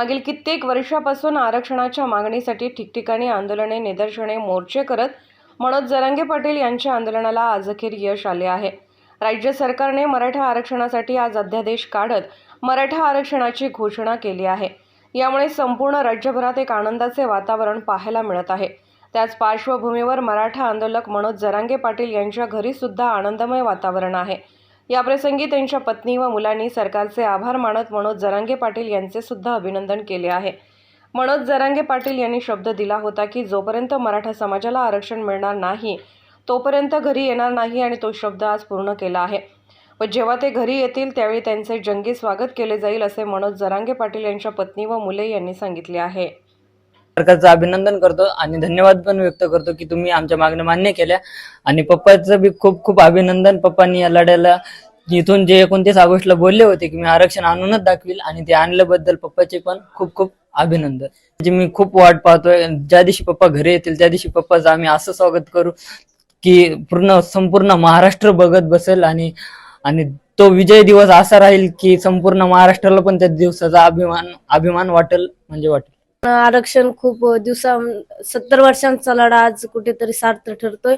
मागील कित्येक वर्षापासून आरक्षणाच्या मागणीसाठी ठिकठिकाणी आंदोलने निदर्शने मोर्चे करत मनोज जरांगे पाटील यांच्या आंदोलनाला आज अखेर यश आले आहे. राज्य सरकारने मराठा आरक्षणासाठी आज अध्यादेश काढत मराठा आरक्षणाची घोषणा केली आहे. यामुळे संपूर्ण राज्यभरात एक आनंदाचे वातावरण पाहायला मिळत आहे. त्याच पार्श्वभूमीवर मराठा आंदोलक मनोज जरांगे पाटील यांच्या घरीसुद्धा आनंदमय वातावरण आहे. याप्रसंगी त्यांच्या पत्नी व मुलांनी सरकारचे आभार मानत मनोज जरांगे पाटील यांचे सुद्धा अभिनंदन केले आहे. मनोज जरांगे पाटील यांनी शब्द दिला होता की जोपर्यंत मराठा समाजाला आरक्षण मिळणार नाही तोपर्यंत घरी येणार नाही आणि तो शब्द आज पूर्ण केला आहे. व जेव्हा ते घरी येतील त्यावेळी त्यांचे जंगी स्वागत केले जाईल असे मनोज जरांगे पाटील यांच्या पत्नी व मुले यांनी सांगितले आहे. प्रकारचं अभिनंदन करतो आणि धन्यवाद पण व्यक्त करतो की तुम्ही आमच्या मागण्या मान्य केल्या. आणि पप्पाचं बी खूप खूप अभिनंदन. पप्पांनी या लढ्याला इथून जे एकोणतीस ऑगस्टला बोलले होते की मी आरक्षण आणूनच दाखवील आणि ते आणल्याबद्दल पप्पाचे पण खूप खूप अभिनंदन. म्हणजे मी खूप वाट पाहतोय. ज्या दिवशी पप्पा घरी येतील त्या दिवशी पप्पाचं आम्ही असं स्वागत करू की पूर्ण संपूर्ण महाराष्ट्र बघत बसेल आणि आणि तो विजय दिवस असा राहील की संपूर्ण महाराष्ट्राला पण त्या दिवसाचा अभिमान अभिमान वाटेल म्हणजे वाटेल. आरक्षण खूप दिवसा सत्तर वर्षांचा लढा आज कुठेतरी सार्थ ठरतोय.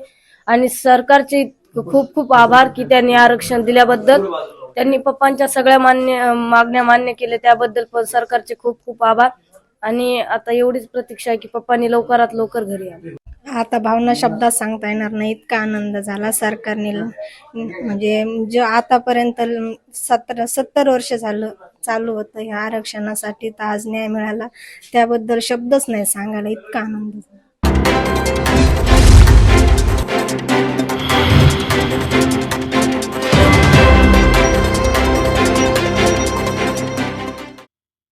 आणि सरकारचे खूप खूप आभार की त्यांनी आरक्षण दिल्याबद्दल. त्यांनी पप्पांच्या सगळ्या मान्य मागण्या मान्य केल्या त्याबद्दल पण सरकारचे खूप खूप आभार. आणि आता एवढीच प्रतीक्षा आहे की पप्पांनी लवकरात लवकर घरी आले आता भावना शब्दात सांगता येणार नाही. इतका आनंद झाला सरकारने. म्हणजे जे आतापर्यंत सतरा सत्तर वर्ष झालं चालू होतं ह्या आरक्षणासाठी तर आज न्याय मिळाला. त्याबद्दल शब्दच नाही सांगायला. इतका आनंद झाला.